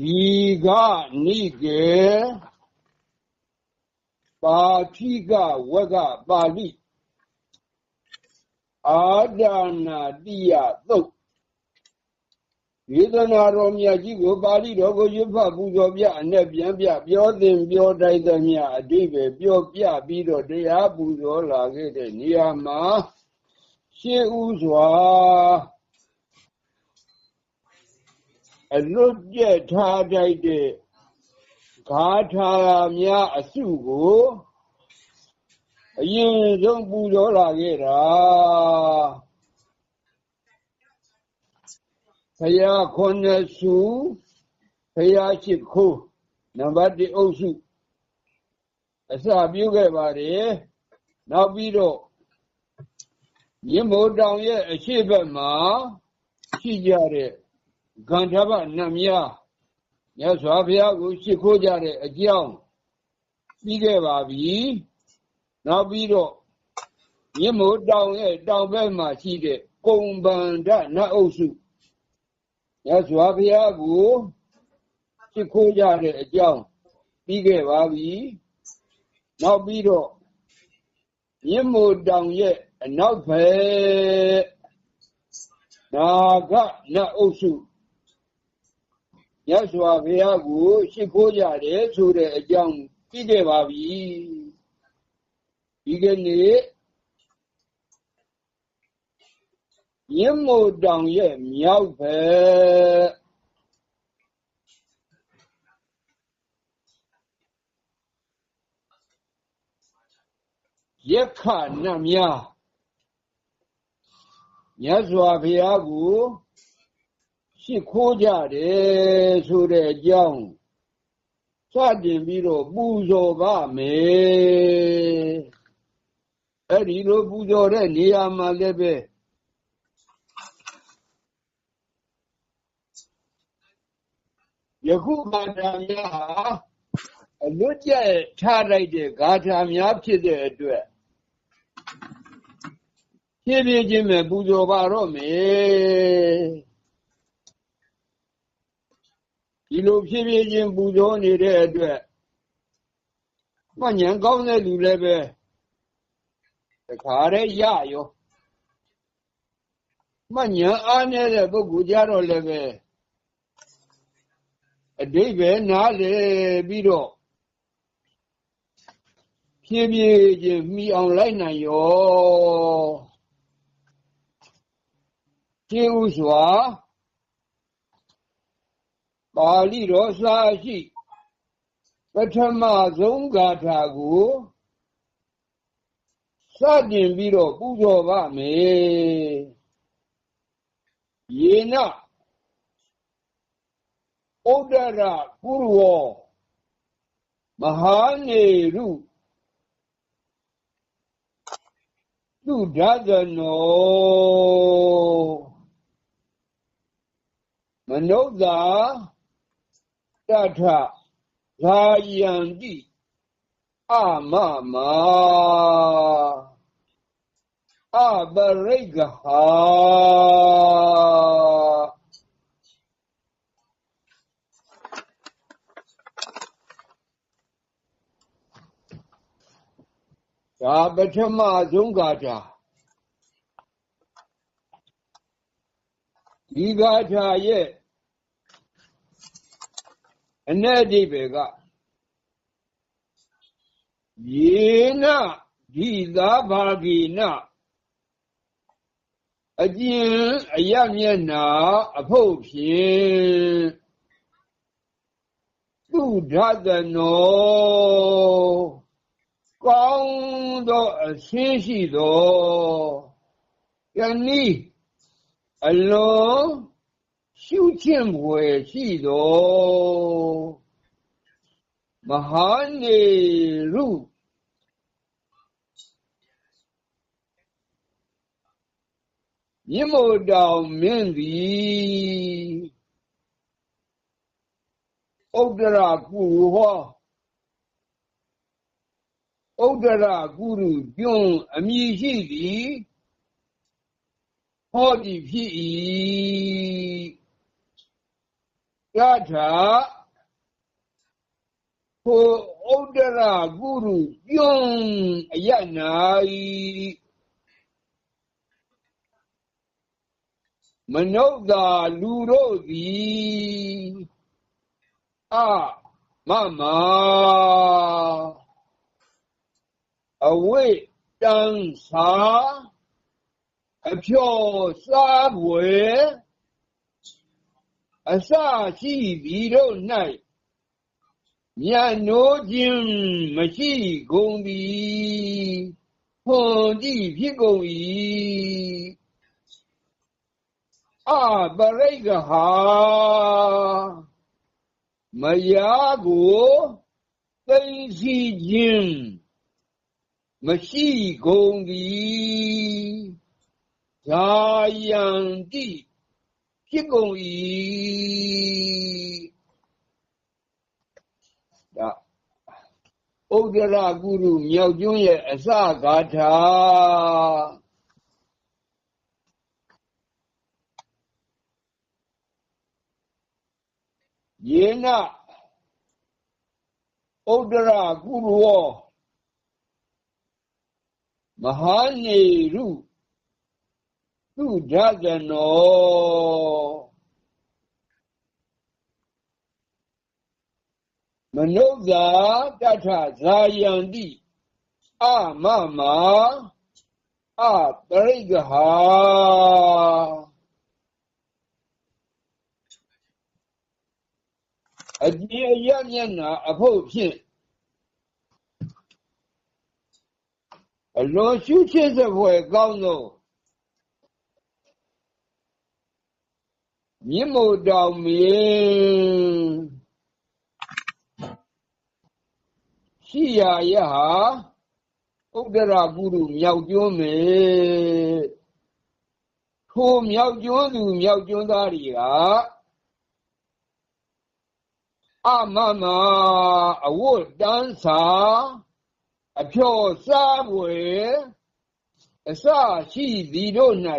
ဒီကနိကေပါတိကဝကပါဠိအာဒါနာတိယသုတ်ယေသနာတော်မြတ်ကြီးကိုပါဠိတော်ကိုရွတ်ဖတ်ပူဇော်ပြအနဲ့ပြန်ပြပြောသင်ပြောတိုင်းသမျှအတိပဲပြောပြပြီးတော့တရားပူဇော်လာခဲ့တဲ့နေရာမှာရှေးဥစွာ အလွတ်ကျက်ထားတိုက်တဲ့ဂါထာများအစုကိုအရင်ဆုံးပူဇော်လာခဲ့တာဘုရားခုနှစ်စုဘုရားရှိခိုးနံပါတ်1အုပ်စုအစပြုခဲ့ပါတယ်နောက်ပြီးတော့မြင်းမိုးတောင်ရဲ့အရှိတ်ဘက်မှာရှိကြတဲ့ ဂန္ဓဗနတ်များမြတ်စွာဘုရားကိုရှိခိုးကြတဲ့အကြောင်းပြီးခဲ့ပါပြီနောက်ပြီးတော့မြင်းမိုးတောင်ရဲ့တောင်ဘက်မှာရှိတဲ့ကုံဗန္ဒနတ်အုပ်စုမြတ်စွာဘုရားကိုရှိခိုးကြတဲ့အကြောင်းပြီးခဲ့ပါပြီနောက်ပြီးတော့မြင်းမိုးတောင်ရဲ့အနောက်ဘက်နာဂနတ်အုပ်စု ရသော်ဘုရားကိုရှိခိုးကြတယ်ဆိုတဲ့အကြောင်းသိခဲ့ပါပြီဒီကနေ့ရင်းမို့တောင်ရဲ့မြောက်ဘက်ယက္ခနတ်များမြတ်စွာဘုရားကို ရှိခိုးကြတယ်ဆိုတဲ့အကြောင်းစတင်ပြီးတော့ပူဇော်ပါမယ်အဲ့ဒီလိုပူဇော်တဲ့နေရာမှာလည်းပဲယခုဂါထာများဟာအလွတ်ကျက်ထားလိုက်တဲ့ဂါထာများဖြစ်တဲ့အတွက်ဖြည်းဖြည်းချင်းပဲပူဇော်ပါတော့မယ် ဒီလိုဖြည်းဖြည်းချင်းပူဇော်နေတဲ့အတွက်မှညံကောင်းတဲ့လူလည်းပဲတခါတည်းရရောမှညံအားနေတဲ့ပုဂ္ဂိုလ်ကြတော့လည်းပဲအတိတ်ပဲနားလေပြီးတော့ဖြည်းဖြည်းချင်းမှီအောင်လိုက်နိုင်ရောရှင်းဥစွာ ပါဠိတော်စာရှိ ပထမဆုံးဂါထာကိုစတင်ပြီးတော့ပူဇော်ပါမယ်ယေနဩဒရကုရောမဟာနေရုသူဒသနောမနုဿာ တထသာယံတိအမမအပရိက္ခဟာဒါပထမဆုံးဂါထာဒီဂါထာရဲ့ အ내အဓိပ္ပာယ်ကယေနဒီသာဘာဂိနအကျင်အယမျက်နာအဖို့ဖြင့်သူဓသနောကောင်းသောအရှင်းရှိသောယနေ့အလွ န်ရှုခြင်းွယ်ရှိသောမဟာနေရုမြင့်မို့တောင်မင်းသည်ဥဒ္ဒရာကုဟောဥဒ္ဒရာကုရုကျွန်းအမည်ရှိသည်ဟောဒီဖြစ်၏ယ ထာကိုဥဒ္ဒရာကုရုယွန်းအယ၌မနုဿာလူတို့သည်အမမအဝိတံသာအဖြောစားွယ် အစရှိသည်တို့၌မြတ်နိုးခြင်းမရှိကုန်သည်ဖွန်တိဖြစ်ကုန်၏အပရိကဟာမယားကိုသိသိခြင်းမရှိကုန်သည်ဇာယံတိ ဖြစ်ကုန်၏ဒါဥဒ္ဒရာကုရုမြောက်ကျွန်းရဲ့အစဂါထာယေနဥဒ္ဒရာကုရောမဟာနေရု သူဓဇနောမနုဿာတထဇာယံတိအမမအပရိကဟာအကြည်အရမျက်နာအဖို့ဖြင့်အလွန်ရှုချစ်စပွဲကောင်းသော မြင့်မို့တောင်မင်းရှိရာယဟာဥဒ္ဒရာကုရုမြောက်ကျွန်းမေထိုမြောက်ကျွန်းသူမြောက်ကျွန်းသားတွေကအမမအဝတ်တန်းစာအဖြော်စားွယ်အစရှိသည်တို့၌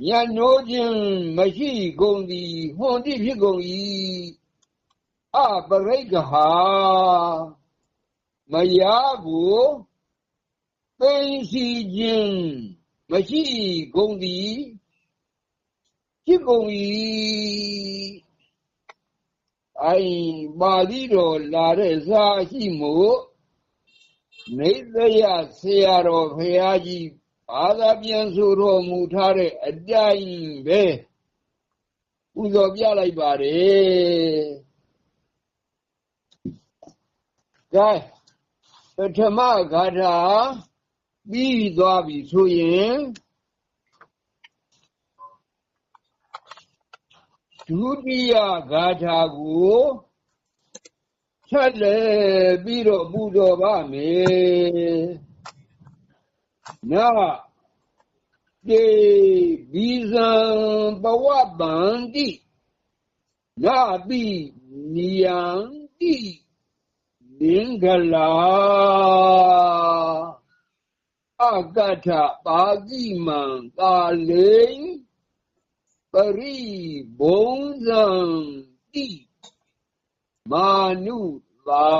ညနိုးခြင်းမရှိကုန်သည် ဟွန်တိဖြစ်ကုန်၏အပရိကဟာမယားကို သိရှိခြင်း မရှိကုန်သည် ဖြစ်ကုန်၏အိုင်ပါဠိတော်လာတဲ့စာရှိမှုနေသယဆရာတော်ဖရာကြီး ဘာသာပြန်ဆိုတော်မူထားတဲ့အတိုင်းပဲပူဇော်ပြလိုက်ပါတယ်။ကဲပထမဂါထာပြီးသွားပြီဆိုရင်ဒုတိယဂါထာကိုဆက်လက်ပြီးတော့ပူဇော်ပါမယ်။ နာတေဘီဇံဘဝဗန္တိနာပိနိယံတိမင်္ဂလာအကထပါတိမံကာလေပရိဘုံဇံတိမာနုသာ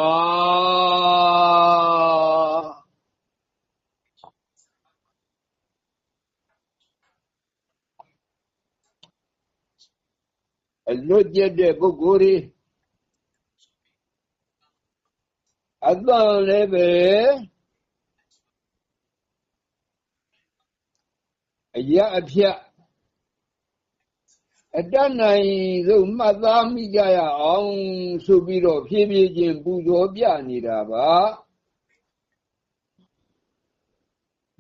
အလွတ်ကျက်တဲ့ပုဂ္ဂိုလ်တွေအတန်လည်းပဲအရာအဖြတ်အတတ်နိုင်ဆုံးမှတ်သားမိကြရအောင်ဆိုပြီးတော့ဖြည်းဖြည်းချင်းပူဇော်ပြနေတာပါ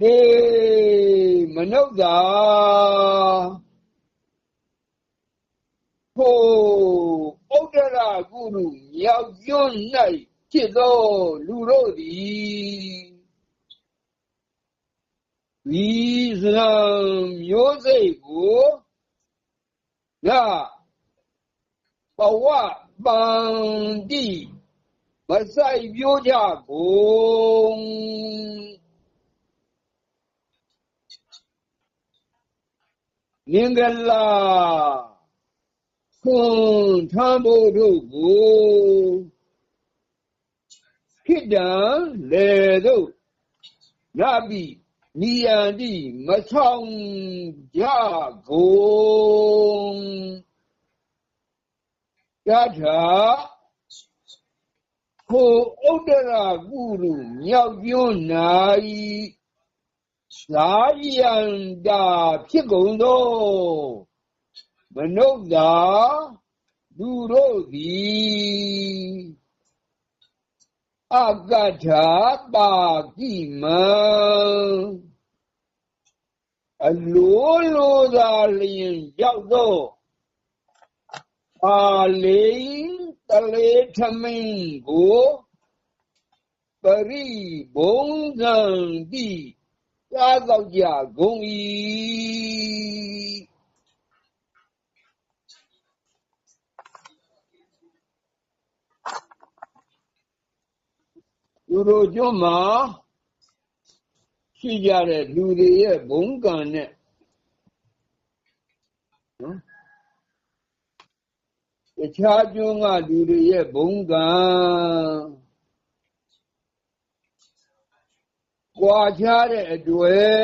ဒီမနုဿာ ဖို့ဥဒ္ဒရာကုရုမြောက်ကျွန်း၌ဖြစ်သောလူတို့သည်ဒီစံမျိုးစိတ်ကိုငါဘဝပန္တိမဆိုင်ပြိုးကြကုန်မင်္ဂလာ ခွန်ထမ်းဖို့တို့ကိုခိတံလေတို့နပိနိယန္တိမဆောင်ကြကုန်ယထာကိုဥဒ္ဒရာကုရုမြောက်ကျွန်း၌သာယန္တာဖြစ်ကုန်သော မနုဿာလူတို့သည်အကထာပါကိမံအလိုလိုသာလျင်ရောက်သောအာလိတလေထမင်းကိုပရိဘုံဇံတိသာသောကြကုန်၏ သူတို့ကျွန်းမှာရှိကြတဲ့လူတွေရဲ့ဘုံကံနဲ့နော်တခြားကျွန်းကလူတွေရဲ့ဘုံကံကွာခြားတဲ့အတွေ့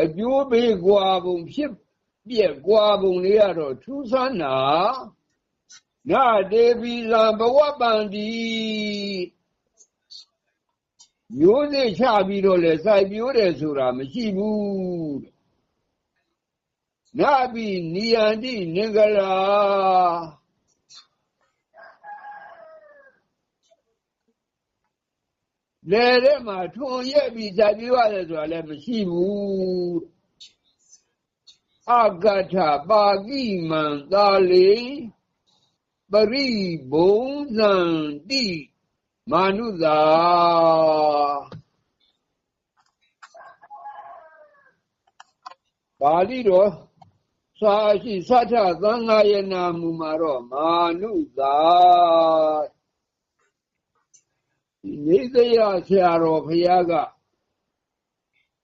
အကျိုးပေးကွာပုံဖြစ် ပြက်ကွာပုံလေးကတော့ထူးဆန်းတာနာတေပီဇံဘဝပန္တိမျိုးစေ့ချပြီးတော့လဲစိုက်ပြိုးတယ်ဆိုတာမရှိဘူးနာဘိနိယန္တိနင်္ဂလာလေထဲမှာထွန်ရက်ပြီးစိုက်ပြိုးရတယ်ဆိုတာလည်းမရှိဘူး အကထပါကိမံသာလေပရိဘုံဇံတိမာနုသာပါဠိတော်စာရှိသတ္ထသံဃာယနာမူမှာတော့မာနုသာနေသရဆရာတော်ဘုရားက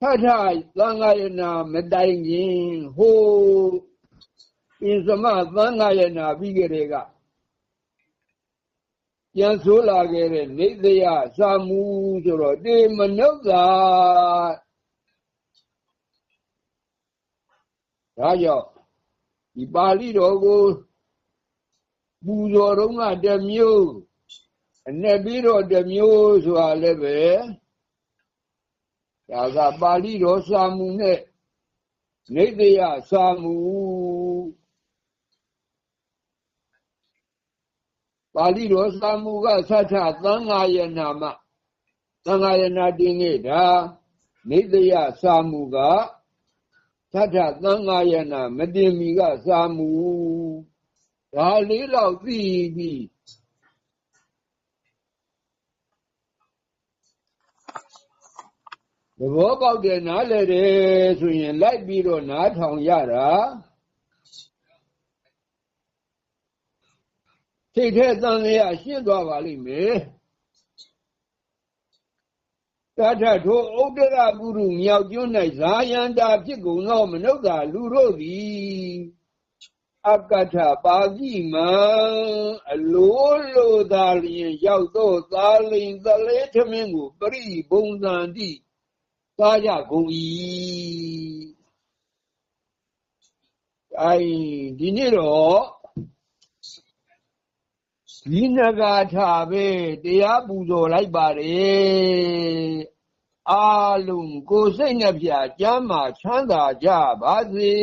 ထထသံဃာယနာမတိုင်ခင်ဟိုပိသမသံဃာယနာပြီးကြတဲ့ကပြန်ဆိုးလာခဲ့တဲ့နေသယစာမှုဆိုတော့တေမနုဿာဒါကြောင့်ဒီပါဠိတော်ကိုပူဇော်တော့ကတမျိုးအနဲ့ပြီးတော့တမျိုးဆိုတာလည်းပဲ ဒါကပါဠိတော်စာမှုနဲ့နေသယစာမှုပါဠိတော်စာမှုကသတ္ထသံဃာယနာမသံဃာယနာတင်နေတာနေသယစာမှုကသတ္ထသံဃာယနာမတင်မီကစာမှုဒါလေးလောက်သိပြီး သဘောပေါက်တယ်နားလည်တယ်ဆိုရင်လိုက်ပြီးတော့နားထောင်ရတာစိတ်ထဲတန်လျာရှင်းသွားပါလိမ့်မယ်တထထိုဥဒ္ဒရပုရုမြောက်ကျွန်း၌ဇာယန္တာဖြစ်ကုန်သောမနုဿာလူတို့သည်အကထပါတိမံအလိုလိုသာလျင်ရောက်သောသာလိန်သလဲထမင်းကိုပရိဘုံသံတိ သွားကြကုန်၏အိုင်ဒီနေ့တော့ဒီနဂါထာပဲတရားပူဇော်လိုက်ပါတယ်အာလုံးကိုစိတ်နှပြကျမ်းမာချမ်းသာကြပါစေ